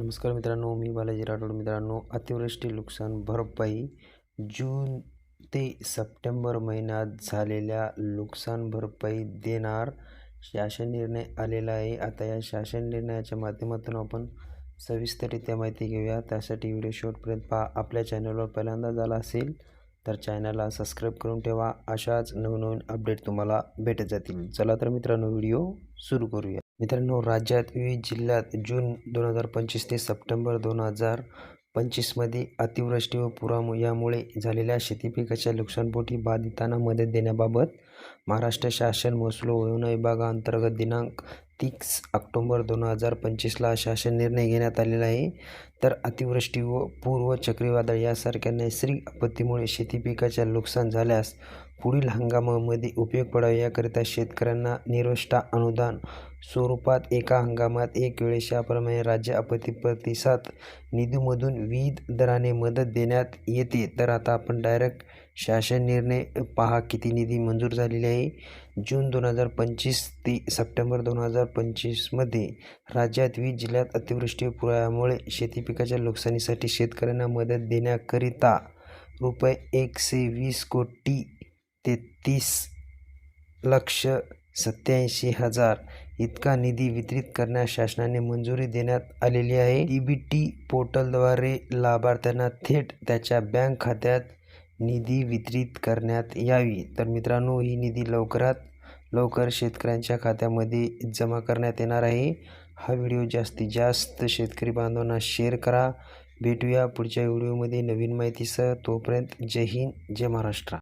नमस्कार मित्रांनो मी बालाजी राठोड. मित्रांनो अतिवृष्टी नुकसान भरपाई जून ते सप्टेंबर महिन्यात झालेल्या नुकसान भरपाई देणार शासन निर्णय आलेला आहे. आता या शासन निर्णयाच्या माध्यमातून आपण सविस्तररित्या माहिती घेऊया. त्यासाठी व्हिडिओ शेवटपर्यंत पहा. आपल्या चॅनलवर पहिल्यांदा झाला असेल तर चॅनलला सबस्क्राईब करून ठेवा. अशाच नवनवीन अपडेट तुम्हाला भेटत जातील. चला तर मित्रांनो व्हिडिओ सुरू करूया. मित्रांनो राज्यात विविध जिल्ह्यात जून दोन हजार पंचवीस ते सप्टेंबर दोन हजार पंचवीसमध्ये अतिवृष्टी व पुरामुळे यामुळे झालेल्या शेती पिकाच्या नुकसानपोटी बाधितांना मदत देण्याबाबत महाराष्ट्र शासन महसूल व वन विभागाअंतर्गत दिनांक तीस ऑक्टोंबर दोन हजार पंचवीसला शासन निर्णय घेण्यात आलेला आहे. तर अतिवृष्टी व पूर्व चक्रीवादळ यासारख्या नैसर्गिक आपत्तीमुळे शेती पिकाचे नुकसान झाल्यास पुढील हंगामामध्ये उपयोग पडावा याकरिता शेतकऱ्यांना निरोष्टा अनुदान स्वरूपात एका हंगामात एक वेळेस याप्रमाणे राज्य आपत्ती प्रतिसाद निधीमधून विविध दराने मदत देण्यात येते. तर आता आपण डायरेक्ट शासन निर्णय पहा किती निधी मंजूर झालेली आहे. जून दोन हजार पंचवीस ते सप्टेंबर दोन हजार पंचवीसमध्ये राज्यात विविध जिल्ह्यात अतिवृष्टी पुरामुळे शेती पिकाच्या नुकसानीसाठी शेतकऱ्यांना मदत देण्याकरिता रुपये एकशे वीस कोटी तेहतीस लक्ष सत्याऐंशी हजार इतका निधी वितरित करण्यास शासनाने मंजुरी देण्यात आलेली आहे. ई बी टी पोर्टलद्वारे लाभार्थ्यांना थेट त्याच्या बँक खात्यात निधी वितरित करण्यात यावी. तर मित्रांनो ही निधी लवकरात लवकर शेतकऱ्यांच्या खात्यामध्ये जमा करण्यात येणार आहे. हा व्हिडिओ जास्तीत जास्त शेतकरी बांधवांना शेअर करा. भेटूया पुढच्या व्हिडिओमध्ये नवीन माहितीसह. तोपर्यंत जय हिंद जय महाराष्ट्र.